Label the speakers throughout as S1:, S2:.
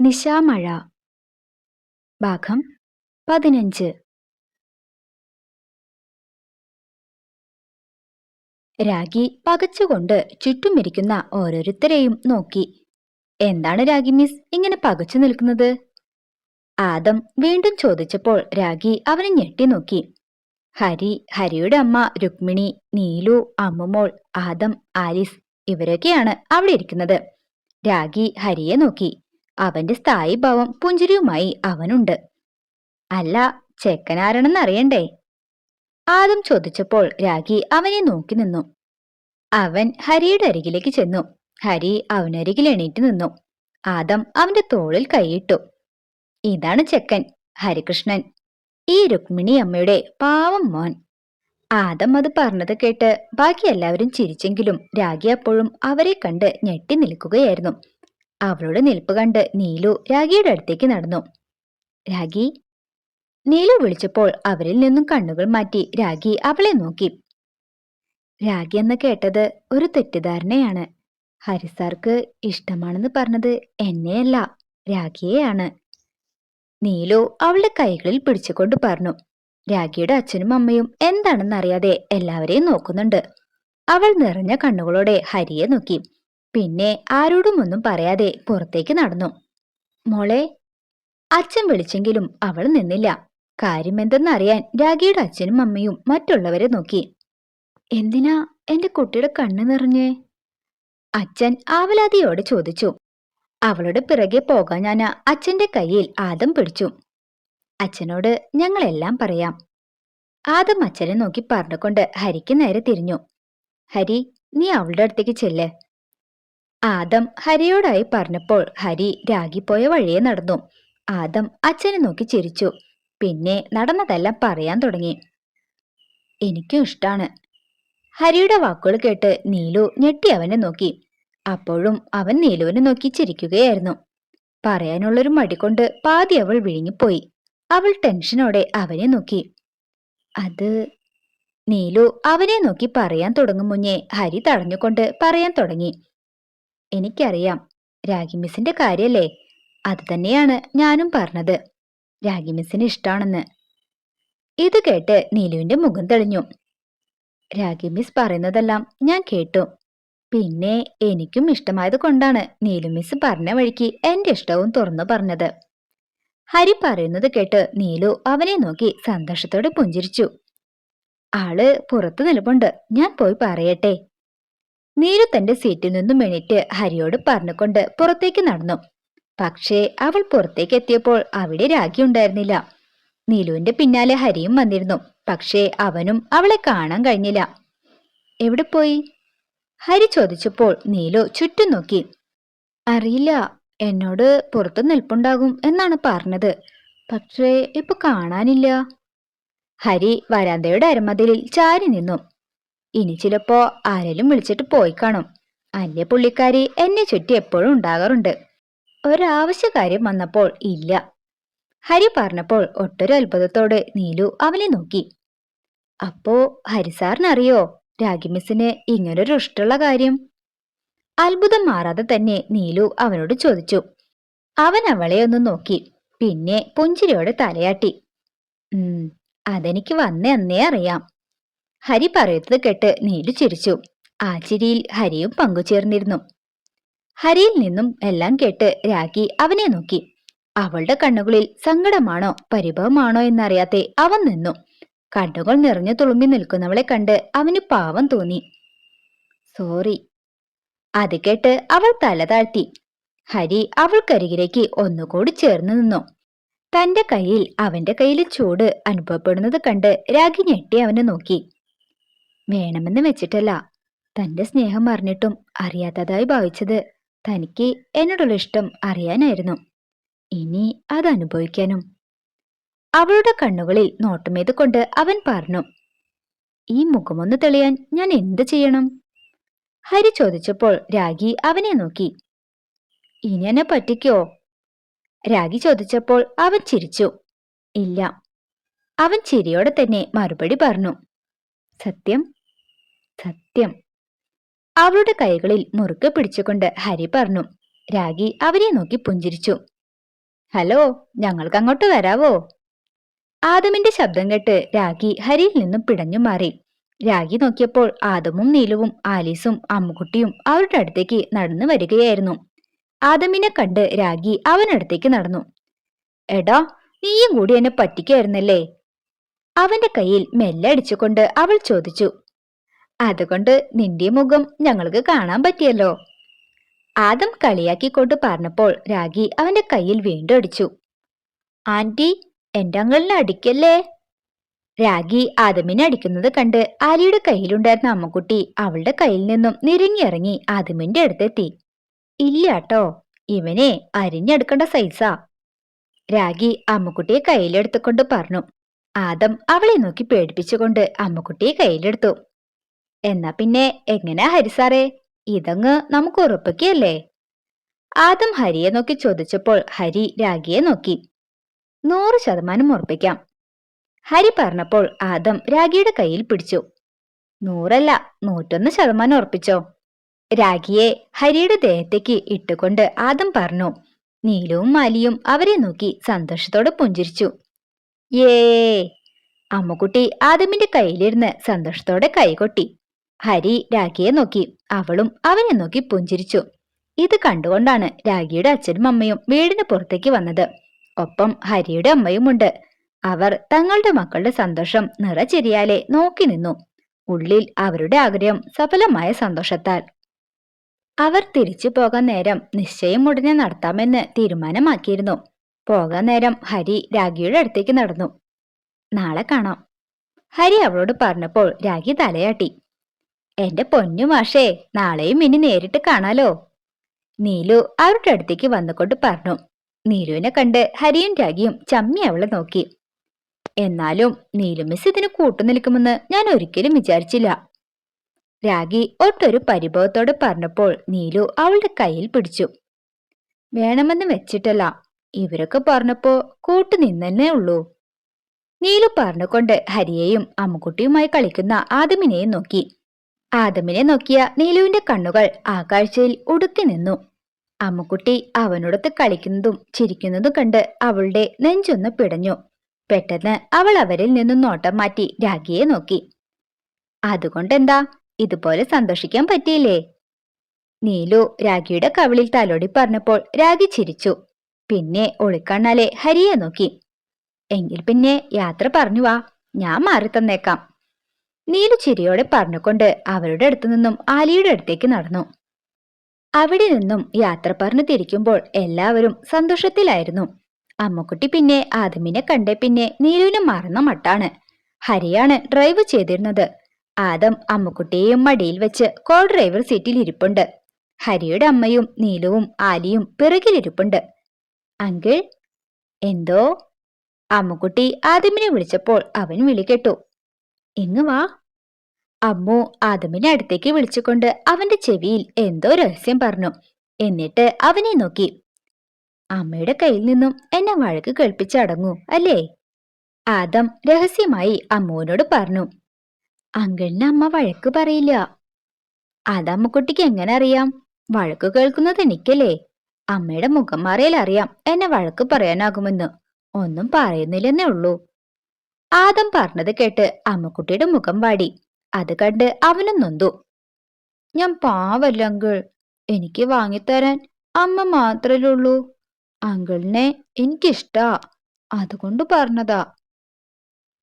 S1: നിശാമഴ ഭാഗം പതിനഞ്ച്. രാഗി പകച്ചുകൊണ്ട് ചുറ്റുമിരിക്കുന്ന ഓരോരുത്തരെയും നോക്കി. എന്താണ് രാഗി മിസ്? ഇങ്ങനെ പകച്ചു നിൽക്കുന്നത്? ആദം വീണ്ടും ചോദിച്ചപ്പോൾ രാഗി അവനെ ഞെട്ടി നോക്കി. ഹരി ഹരിയുടെ അമ്മ രുക്മിണി നീലു അമ്മുമോൾ ആദം ആലിസ് ഇവരൊക്കെയാണ് അവിടെ ഇരിക്കുന്നത്. രാഗി ഹരിയെ നോക്കി. അവന്റെ സ്ഥായി ഭാവം പുഞ്ചിരിയുമായി അവനുണ്ട്. അല്ല ചെക്കനാരണെന്ന് അറിയണ്ടേ? ആദം ചോദിച്ചപ്പോൾ രാഗി അവനെ നോക്കി നിന്നു. അവൻ ഹരിയുടെ അരികിലേക്ക് ചെന്നു. ഹരി അവനരികിൽ എണീറ്റ് നിന്നു. ആദം അവന്റെ തോളിൽ കൈയിട്ടു. ഇതാണ് ചെക്കൻ ഹരികൃഷ്ണൻ. ഈ രുക്മിണി അമ്മയുടെ പാവം മോൻ. ആദം അത് പറഞ്ഞത് കേട്ട് ബാക്കി എല്ലാവരും ചിരിച്ചെങ്കിലും രാഗി അപ്പോഴും അവരെ കണ്ട് ഞെട്ടി നിൽക്കുകയായിരുന്നു. അവളുടെ നിൽപ്പ് കണ്ട് നീലു രാഗിയുടെ അടുത്തേക്ക് നടന്നു. രാഗി? നീലു വിളിച്ചപ്പോൾ അവരിൽ നിന്നും കണ്ണുകൾ മാറ്റി രാഗി അവളെ നോക്കി. രാഗി എന്ന് കേട്ടത് ഒരു തെറ്റിദ്ധാരണയാണ്. ഹരിസാർക്ക് ഇഷ്ടമാണെന്ന് പറഞ്ഞത് എന്നെയല്ല രാഗിയെയാണ്. നീലു അവളുടെ കൈകളിൽ പിടിച്ചുകൊണ്ട് പറഞ്ഞു. രാഗിയുടെ അച്ഛനും അമ്മയും എന്താണെന്നറിയാതെ എല്ലാവരെയും നോക്കുന്നുണ്ട്. അവൾ നിറഞ്ഞ കണ്ണുകളോടെ ഹരിയെ നോക്കി. പിന്നെ ആരോടും ഒന്നും പറയാതെ പുറത്തേക്ക് നടന്നു. മോളെ അച്ഛൻ വിളിച്ചെങ്കിലും അവൾ നിന്നില്ല. കാര്യമെന്തെന്നറിയാൻ രാഗിയുടെ അച്ഛനും അമ്മയും മറ്റുള്ളവരെ നോക്കി. എന്തിനാ എന്റെ കുട്ടിയുടെ കണ്ണു നിറഞ്ഞേ? അച്ഛൻ ആവലാതിയോടെ ചോദിച്ചു. അവളുടെ പിറകെ പോകാൻ ഞാൻ അച്ഛന്റെ കയ്യിൽ ആദം പിടിച്ചു. അച്ഛനോട് ഞങ്ങളെല്ലാം പറയാം. ആദം അച്ഛനെ നോക്കി പറഞ്ഞുകൊണ്ട് ഹരിക്ക് നേരെ തിരിഞ്ഞു. ഹരി നീ അവളുടെ അടുത്തേക്ക് ചെല്ല്. ആദം ഹരിയോടായി പറഞ്ഞപ്പോൾ ഹരി രാഗിപ്പോയ വഴിയെ നടന്നു. ആദം അച്ഛനെ നോക്കി ചിരിച്ചു. പിന്നെ നടന്നതെല്ലാം പറയാൻ തുടങ്ങി. എനിക്കും ഇഷ്ടാണ്. ഹരിയുടെ വാക്കുകൾ കേട്ട് നീലു ഞെട്ടി അവനെ നോക്കി. അപ്പോഴും അവൻ നീലുവിനെ നോക്കി ചിരിക്കുകയായിരുന്നു. പറയാനുള്ളൊരു മടി കൊണ്ട് പാതി അവൾ വിഴുങ്ങിപ്പോയി. അവൾ ടെൻഷനോടെ അവനെ നോക്കി. അത് നീലു അവനെ നോക്കി പറയാൻ തുടങ്ങും മുന്നേ ഹരി തടഞ്ഞുകൊണ്ട് പറയാൻ തുടങ്ങി. എനിക്കറിയാം. രാഗി മിസ്സിന്റെ കാര്യല്ലേ? അത് തന്നെയാണ് ഞാനും പറഞ്ഞത്. രാഗി മിസ്സിന് ഇഷ്ടാണെന്ന്. ഇത് കേട്ട് നീലുവിന്റെ മുഖം തെളിഞ്ഞു. രാഗി മിസ് പറയുന്നതെല്ലാം ഞാൻ കേട്ടു. പിന്നെ എനിക്കും ഇഷ്ടമായത് കൊണ്ടാണ് നീലു മിസ് പറഞ്ഞ വഴിക്ക് എന്റെ ഇഷ്ടവും തുറന്നു പറഞ്ഞത്. ഹരി പറയുന്നത് കേട്ട് നീലു അവനെ നോക്കി സന്തോഷത്തോടെ പുഞ്ചിരിച്ചു. ആൾ പുറത്തു നിൽപ്പുണ്ട്. ഞാൻ പോയി പറയട്ടെ. നീലു തന്റെ സീറ്റിൽ നിന്നും എണീറ്റ് ഹരിയോട് പറഞ്ഞുകൊണ്ട് പുറത്തേക്ക് നടന്നു. പക്ഷേ അവൾ പുറത്തേക്ക് എത്തിയപ്പോൾ അവിടെ രാഖി ഉണ്ടായിരുന്നില്ല. നീലുവിന്റെ പിന്നാലെ ഹരിയും വന്നിരുന്നു. പക്ഷേ അവനും അവളെ കാണാൻ കഴിഞ്ഞില്ല. എവിടെ പോയി? ഹരി ചോദിച്ചപ്പോൾ നീലു ചുറ്റും നോക്കി. അറിയില്ല എന്നോട് പുറത്തു നിൽപ്പുണ്ടാകും എന്നാണ് പറഞ്ഞത്. പക്ഷേ ഇപ്പൊ കാണാനില്ല. ഹരി വരാന്തയുടെ അരമതിലിൽ ചാരി നിന്നു. ഇനി ചിലപ്പോ ആരെങ്കിലും വിളിച്ചിട്ട് പോയി കാണും. അന്യ പുള്ളിക്കാരി എന്നെ ചുറ്റി എപ്പോഴും ഉണ്ടാകാറുണ്ട്. ഒരാവശ്യകാര്യം വന്നപ്പോൾ ഇല്ല. ഹരി പറഞ്ഞപ്പോൾ ഒട്ടൊരു അത്ഭുതത്തോടെ നീലു അവനെ നോക്കി. അപ്പോ ഹരിസാറിനറിയോ രാഗി മിസ്സിന് ഇങ്ങനൊരു ഇഷ്ടമുള്ള കാര്യം? അത്ഭുതം മാറാതെ തന്നെ നീലു അവനോട് ചോദിച്ചു. അവൻ അവളെ ഒന്ന് നോക്കി പിന്നെ പുഞ്ചിരിയോടെ തലയാട്ടി. ഉം അതെനിക്ക് വന്നേ അന്നേ അറിയാം. ഹരി പറയുന്നത് കേട്ട് നീലു ചിരിച്ചു. ആ ചിരിയിൽ ഹരിയും പങ്കുചേർന്നിരുന്നു. ഹരിയിൽ നിന്നും എല്ലാം കേട്ട് രാഖി അവനെ നോക്കി. അവളുടെ കണ്ണുകളിൽ സങ്കടമാണോ പരിഭവമാണോ എന്നറിയാതെ അവൻ നിന്നു. കണ്ണുകൾ നിറഞ്ഞു തുളുമ്പി നിൽക്കുന്നവളെ കണ്ട് അവന് പാവം തോന്നി. സോറി അത് കേട്ട് അവൾ തല താഴ്ത്തി. ഹരി അവൾക്കരികിലേക്ക് ഒന്നുകൂടി ചേർന്ന് നിന്നു. തന്റെ കയ്യിൽ അവന്റെ കയ്യിൽ ചൂട് അനുഭവപ്പെടുന്നത് കണ്ട് രാഗി ഞെട്ടി അവനെ നോക്കി. വേണമെന്ന് വെച്ചിട്ടല്ല. തന്റെ സ്നേഹം അറിഞ്ഞിട്ടും അറിയാത്തതായി ഭാവിച്ചത് തനിക്ക് എന്നോടുള്ള ഇഷ്ടം അറിയാനായിരുന്നു. ഇനി അത് അനുഭവിക്കാനും. അവളുടെ കണ്ണുകളിൽ നോട്ടമേത് കൊണ്ട് അവൻ പറഞ്ഞു ഈ മുഖമൊന്ന് തെളിയാൻ ഞാൻ എന്ത് ചെയ്യണം? ഹരി ചോദിച്ചപ്പോൾ രാഗി അവനെ നോക്കി. ഇനി എന്നെ പറ്റിക്കോ? രാഗി ചോദിച്ചപ്പോൾ അവൻ ചിരിച്ചു. ഇല്ല. അവൻ ചിരിയോടെ തന്നെ മറുപടി പറഞ്ഞു. സത്യം സത്യം. അവളുടെ കൈകളിൽ മുറുക്കെ പിടിച്ചുകൊണ്ട് ഹരി പറഞ്ഞു. രാഗി അവരെ നോക്കി പുഞ്ചിരിച്ചു. ഹലോ ഞങ്ങൾക്ക് അങ്ങോട്ട് വരാവോ? ആദമിന്റെ ശബ്ദം കേട്ട് രാഗി ഹരിയിൽ നിന്നും പിടഞ്ഞു മാറി. രാഗി നോക്കിയപ്പോൾ ആദമും നീലുവും ആലീസും അമ്മുകുട്ടിയും അവരുടെ അടുത്തേക്ക് നടന്നു വരികയായിരുന്നു. ആദമിനെ കണ്ട് രാഗി അവനടുത്തേക്ക് നടന്നു. എടാ നീയും കൂടി എന്നെ പറ്റിക്കായിരുന്നല്ലേ? അവന്റെ കയ്യിൽ മെല്ലെ അടിച്ചുകൊണ്ട് അവൾ ചോദിച്ചു. അതുകൊണ്ട് നിന്റെ മുഖം ഞങ്ങൾക്ക് കാണാൻ പറ്റിയല്ലോ. ആദം കളിയാക്കിക്കൊണ്ട് പറഞ്ഞപ്പോൾ രാഗി അവന്റെ കയ്യിൽ വീണ്ടും അടിച്ചു ആന്റി എന്റെ അങ്ങളിനെ അടിക്കല്ലേ? രാഗി ആദമിനെ അടിക്കുന്നത് കണ്ട് ആലിയുടെ കയ്യിലുണ്ടായിരുന്ന അമ്മക്കുട്ടി അവളുടെ കയ്യിൽ നിന്നും നിരങ്ങിയിറങ്ങി ആദമിന്റെ അടുത്തെത്തി. ഇല്ലാട്ടോ ഇവനെ അരിഞ്ഞെടുക്കേണ്ട സൈസാ. രാഗി അമ്മക്കുട്ടിയെ കയ്യിലെടുത്തുകൊണ്ട് പറഞ്ഞു. ആദം അവളെ നോക്കി പേടിപ്പിച്ചുകൊണ്ട് അമ്മക്കുട്ടിയെ കയ്യിലെടുത്തു. എന്നാ പിന്നെ എങ്ങനെയാ ഹരിസാറേ ഇതങ്ങ് നമുക്ക് ഉറപ്പിക്കല്ലേ ആദം ഹരിയെ നോക്കി ചോദിച്ചപ്പോൾ ഹരി രാഗിയെ നോക്കി. നൂറ് ശതമാനം ഉറപ്പിക്കാം. ഹരി പറഞ്ഞപ്പോൾ ആദം രാഗിയുടെ കയ്യിൽ പിടിച്ചു. നൂറല്ല നൂറ്റൊന്ന് ശതമാനം ഉറപ്പിച്ചോ? രാഗിയെ ഹരിയുടെ ദേഹത്തേക്ക് ഇട്ടുകൊണ്ട് ആദം പറഞ്ഞു നീലവും മാലിയും അവരെ നോക്കി സന്തോഷത്തോടെ പുഞ്ചിരിച്ചു. ഏ അമ്മുക്കുട്ടി ആദമിന്റെ കയ്യിലിരുന്ന് സന്തോഷത്തോടെ കൈകൊട്ടി ഹരി രാഖിയെ നോക്കി. അവളും അവനെ നോക്കി പുഞ്ചിരിച്ചു. ഇത് കണ്ടുകൊണ്ടാണ് രാഖിയുടെ അച്ഛനും അമ്മയും വീടിന് പുറത്തേക്ക് വന്നത്. ഒപ്പം ഹരിയുടെ അമ്മയുമുണ്ട്. അവർ തങ്ങളുടെ മക്കളുടെ സന്തോഷം നിറചെരിയാലെ നോക്കി നിന്നു. ഉള്ളിൽ അവരുടെ ആഗ്രഹം സഫലമായ സന്തോഷത്താൽ. അവർ തിരിച്ചു പോകാൻ നേരം നിശ്ചയം ഉടനെ നടത്താമെന്ന് തീരുമാനമാക്കിയിരുന്നു. പോകാൻ നേരം ഹരി രാഖിയുടെ അടുത്തേക്ക് നടന്നു. നാളെ കാണാം. ഹരി അവളോട് പറഞ്ഞപ്പോൾ രാഖി തലയാട്ടി. എന്റെ പൊന്നു മാഷേ നാളെയും ഇനി നേരിട്ട് കാണാലോ? നീലു അവരുടെ അടുത്തേക്ക് വന്നുകൊണ്ട് പറഞ്ഞു. നീലുവിനെ കണ്ട് ഹരിയും രാഗിയും ചമ്മി അവളെ നോക്കി. എന്നാലും നീലു മിസ് ഇതിന് കൂട്ടുനിൽക്കുമെന്ന് ഞാൻ ഒരിക്കലും വിചാരിച്ചില്ല. രാഗി ഒട്ടൊരു പരിഭവത്തോടെ പറഞ്ഞപ്പോൾ നീലു അവളുടെ കയ്യിൽ പിടിച്ചു. വേണമെന്ന് വെച്ചിട്ടല്ല ഇവരൊക്കെ പറഞ്ഞപ്പോ കൂട്ടു നിന്നെ ഉള്ളൂ. നീലു പറഞ്ഞുകൊണ്ട് ഹരിയെയും അമ്മുക്കുട്ടിയുമായി കളിക്കുന്ന ആദമിനെയും നോക്കി. ആദമിനെ നോക്കിയ നീലുവിന്റെ കണ്ണുകൾ ആ കാഴ്ചയിൽ ഉടുക്കി നിന്നു. അമ്മുക്കുട്ടി അവനോടൊത്ത് കളിക്കുന്നതും ചിരിക്കുന്നതും കണ്ട് അവളുടെ നെഞ്ചൊന്ന് പിടഞ്ഞു. പെട്ടെന്ന് അവൾ അവരിൽ നിന്നും നോട്ടം മാറ്റി രാഖിയെ നോക്കി. അതുകൊണ്ടെന്താ? ഇതുപോലെ സന്തോഷിക്കാൻ പറ്റിയില്ലേ? നീലു രാഖിയുടെ കവിളിൽ തലോടി പറഞ്ഞപ്പോൾ രാഖി ചിരിച്ചു. പിന്നെ ഒളിക്കണ്ണാലെ ഹരിയെ നോക്കി. എങ്കിൽ പിന്നെ യാത്ര പറഞ്ഞു വാ. ഞാൻ മാറി തന്നേക്കാം നീലു ചിരിയോടെ പറഞ്ഞുകൊണ്ട് അവരുടെ അടുത്തു നിന്നും ആലിയുടെ അടുത്തേക്ക് നടന്നു. അവിടെ നിന്നും യാത്ര പറഞ്ഞു തിരിക്കുമ്പോൾ എല്ലാവരും സന്തോഷത്തിലായിരുന്നു. അമ്മക്കുട്ടി പിന്നെ ആദമിനെ കണ്ടേ പിന്നെ നീലുവിനെ മറന്ന മട്ടാണ്. ഹരിയാണ് ഡ്രൈവ് ചെയ്തിരുന്നത്. ആദം അമ്മക്കുട്ടിയെയും മടിയിൽ വെച്ച് കോ ഡ്രൈവർ സീറ്റിൽ ഇരിപ്പുണ്ട്. ഹരിയുടെ അമ്മയും നീലുവും ആലിയും പിറകിലിരിപ്പുണ്ട് അങ്കിൾ എന്തോ? അമ്മുക്കുട്ടി ആദമിനെ വിളിച്ചപ്പോൾ അവൻ വിളികെട്ടു ഇങ്ങ് വാ അമ്മു ആദമിനെ അടുത്തേക്ക് വിളിച്ചുകൊണ്ട് അവന്റെ ചെവിയിൽ എന്തോ രഹസ്യം പറഞ്ഞു. എന്നിട്ട് അവനെ നോക്കി. അമ്മയുടെ കയ്യിൽ നിന്നും എന്നെ വഴക്ക് കേൾപ്പിച്ചടങ്ങൂ അല്ലേ? ആദം രഹസ്യമായി അമ്മുവിനോട് പറഞ്ഞു. അങ്കിളിന് അമ്മ വഴക്ക് പറയില്ല. അതമ്മക്കുട്ടിക്ക് എങ്ങനെ അറിയാം? വഴക്ക് കേൾക്കുന്നത് എനിക്കല്ലേ? അമ്മയുടെ മുഖം മാറിയാൽ അറിയാം എന്നെ വഴക്ക് പറയാനാകുമെന്ന്. ഒന്നും പറയുന്നില്ലെന്നേ ഉള്ളൂ. ആദം പറഞ്ഞത് കേട്ട് അമ്മക്കുട്ടിയുടെ മുഖം വാടി. അത് കണ്ട് അവനും നൊന്തു. ഞാൻ പാവല്ല അങ്കിൾ. എനിക്ക് വാങ്ങിത്തരാൻ അമ്മ മാത്രല്ലേ ഉള്ളൂ അങ്കിളിനെ എനിക്കിഷ്ടാ. അതുകൊണ്ട് പറഞ്ഞതാ.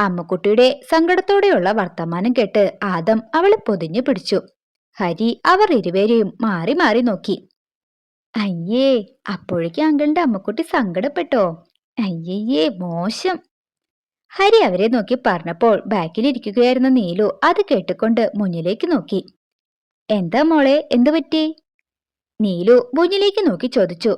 S1: അമ്മക്കുട്ടിയുടെ സങ്കടത്തോടെയുള്ള വർത്തമാനം കേട്ട് ആദം അവളെ പൊതിഞ്ഞു പിടിച്ചു. ഹരി അവർ ഇരുവരെയും മാറി മാറി നോക്കി. അയ്യേ അപ്പോഴേക്കും അങ്കിളിന്റെ അമ്മക്കുട്ടി സങ്കടപ്പെട്ടോ? അയ്യയ്യേ മോശം. ഹരി അവരെ നോക്കി പറഞ്ഞപ്പോൾ ബാക്കിലിരിക്കുകയായിരുന്ന നീലു അത് കേട്ടുകൊണ്ട് മുന്നിലേക്ക് നോക്കി. എന്താ മോളെ എന്തു പറ്റി? നീലു മുന്നിലേക്ക് നോക്കി ചോദിച്ചു.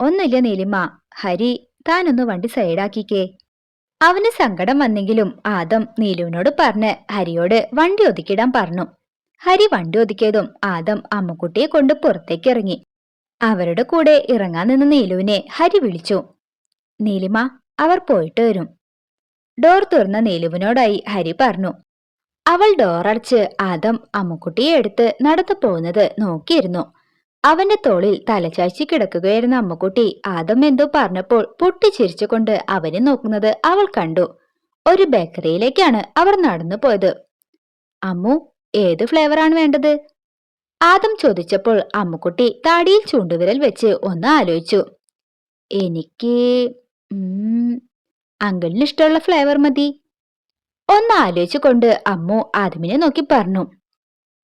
S1: ഒന്നില്ല നീലിമ ഹരി താനൊന്ന് വണ്ടി സൈഡാക്കിക്കേ. അവന് സങ്കടം വന്നെങ്കിലും ആദം നീലുവിനോട് പറഞ്ഞ് ഹരിയോട് വണ്ടി ഒതുക്കിടാൻ പറഞ്ഞു. ഹരി വണ്ടി ഒതുക്കിയതും ആദം അമ്മുക്കുട്ടിയെ കൊണ്ട് പുറത്തേക്ക് ഇറങ്ങി അവരുടെ കൂടെ ഇറങ്ങാൻ നിന്ന നീലുവിനെ ഹരി വിളിച്ചു. നീലിമ അവർ പോയിട്ട് വരും. ഡോർ തുറന്ന നീലുവിനോടായി ഹരി പറഞ്ഞു. അവൾ ഡോറടച്ച് ആദം അമ്മുക്കുട്ടിയെ എടുത്ത് നടന്നു പോകുന്നത് നോക്കിയിരുന്നു. അവന്റെ തോളിൽ തലചായ്ച്ചി കിടക്കുകയായിരുന്ന അമ്മുക്കുട്ടി ആദം എന്തോ പറഞ്ഞപ്പോൾ പൊട്ടിച്ചിരിച്ചുകൊണ്ട് അവനെ നോക്കുന്നത് അവൾ കണ്ടു. ഒരു ബേക്കറിയിലേക്കാണ് അവർ നടന്നു പോയത്. അമ്മു ഏത് ഫ്ലേവറാണ് വേണ്ടത്? ആദം ചോദിച്ചപ്പോൾ അമ്മുക്കുട്ടി താടിയിൽ ചൂണ്ടുവിരൽ വെച്ച് ഒന്ന് ആലോചിച്ചു. എനിക്ക് അങ്കിളിന് ഇഷ്ടമുള്ള ഫ്ലേവർ മതി. ഒന്ന് ആലോചിച്ചുകൊണ്ട് അമ്മു ആദമിനെ നോക്കി പറഞ്ഞു.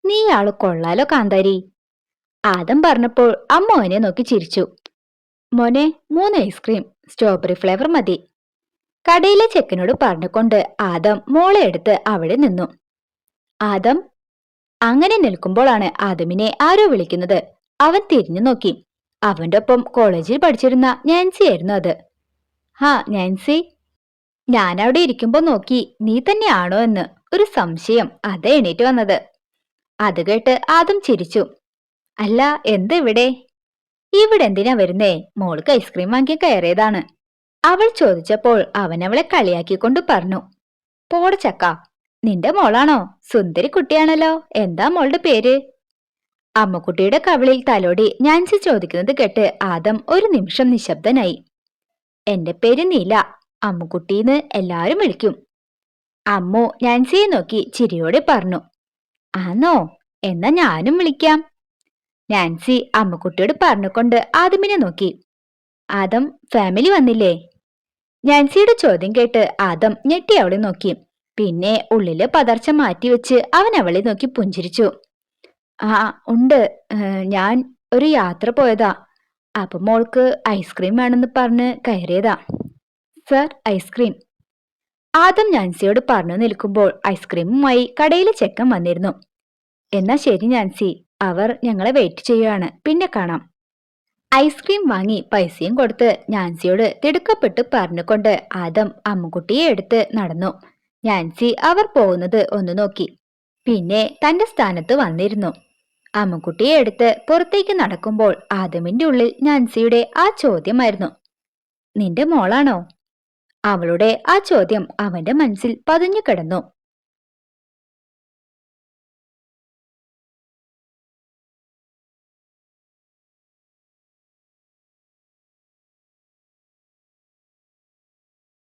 S1: നീ ആൾ കൊള്ളാലോ കാന്താരി? ആദം പറഞ്ഞപ്പോൾ അമ്മ അവനെ നോക്കി ചിരിച്ചു. മോനെ മൂന്ന് ഐസ്ക്രീം സ്ട്രോബെറി ഫ്ലേവർ മതി. കടയിലെ ചെക്കനോട് പറഞ്ഞുകൊണ്ട് ആദം മോളെ എടുത്ത് അവിടെ നിന്നു. ആദം? അങ്ങനെ നിൽക്കുമ്പോഴാണ് ആദമിനെ ആരോ വിളിക്കുന്നത്. അവൻ തിരിഞ്ഞു നോക്കി. അവന്റെ ഒപ്പം കോളേജിൽ പഠിച്ചിരുന്ന നാൻസി ആയിരുന്നു അത്. ഹാ നാൻസി? ഞാനവിടെ ഇരിക്കുമ്പോ നോക്കി നീ തന്നെയാണോ എന്ന്. ഒരു സംശയം. അത് എണീറ്റ് വന്നത്. അത് കേട്ട് ആദം ചിരിച്ചു. അല്ല എന്ത് ഇവിടെ? ഇവിടെ എന്തിനാ വരുന്നേ? മോൾക്ക് ഐസ്ക്രീം വാങ്ങി കയറിയതാണ്. അവൾ ചോദിച്ചപ്പോൾ അവൻ അവളെ കളിയാക്കിക്കൊണ്ട് പറഞ്ഞു പോട ചക്ക നിന്റെ മോളാണോ? സുന്ദരി കുട്ടിയാണല്ലോ. എന്താ മോളുടെ പേര്? അമ്മക്കുട്ടിയുടെ കവിളിൽ തലോടി ഞാൻ ചോദിക്കുന്നത് കേട്ട് ആദം ഒരു നിമിഷം നിശബ്ദനായി. എന്റെ പേര് നീല. അമ്മുക്കുട്ടീന്ന് എല്ലാരും വിളിക്കും. അമ്മു നാൻസിയെ നോക്കി ചിരിയോടെ പറഞ്ഞു. ആന്നോ എന്നാ ഞാനും വിളിക്കാം. നാൻസി അമ്മുക്കുട്ടിയോട് പറഞ്ഞുകൊണ്ട് ആദമിനെ നോക്കി. ആദം ഫാമിലി വന്നില്ലേ? നാൻസിയുടെ ചോദ്യം കേട്ട് ആദം ഞെട്ടി അവളെ നോക്കി. പിന്നെ ഉള്ളിലെ പതർച്ച മാറ്റിവെച്ച് അവൻ അവളെ നോക്കി പുഞ്ചിരിച്ചു. ആ ഉണ്ട്. ഞാൻ ഒരു യാത്ര പോയതാ. അപ്പം മോൾക്ക് ഐസ്ക്രീം വേണമെന്ന് പറഞ്ഞ് കയറിയതാ. Sir ice cream. ആദം നാൻസിയോട് പറഞ്ഞു നിൽക്കുമ്പോൾ ഐസ്ക്രീമുമായി കടയിലെ ചെക്കൻ വന്നിരുന്നു. എന്നാ ശരി നാൻസി അവർ ഞങ്ങളെ വെയിറ്റ് ചെയ്യുകയാണ് പിന്നെ കാണാം. ഐസ്ക്രീം വാങ്ങി പൈസയും കൊടുത്ത് നാൻസിയോട് തിടുക്കപ്പെട്ട് പറഞ്ഞുകൊണ്ട് ആദം അമ്മുക്കുട്ടിയെ എടുത്ത് നടന്നു. നാൻസി അവർ പോകുന്നത് ഒന്ന് നോക്കി. പിന്നെ തന്റെ സ്ഥാനത്ത് വന്നിരുന്നു. അമ്മുക്കുട്ടിയെ എടുത്ത് പുറത്തേക്ക് നടക്കുമ്പോൾ ആദമിന്റെ ഉള്ളിൽ നാൻസിയുടെ ആ ചോദ്യമായിരുന്നു. നിന്റെ മോളാണോ? അവളുടെ ആ ചോദ്യം അവന്റെ മനസ്സിൽ പതിഞ്ഞു കിടന്നു.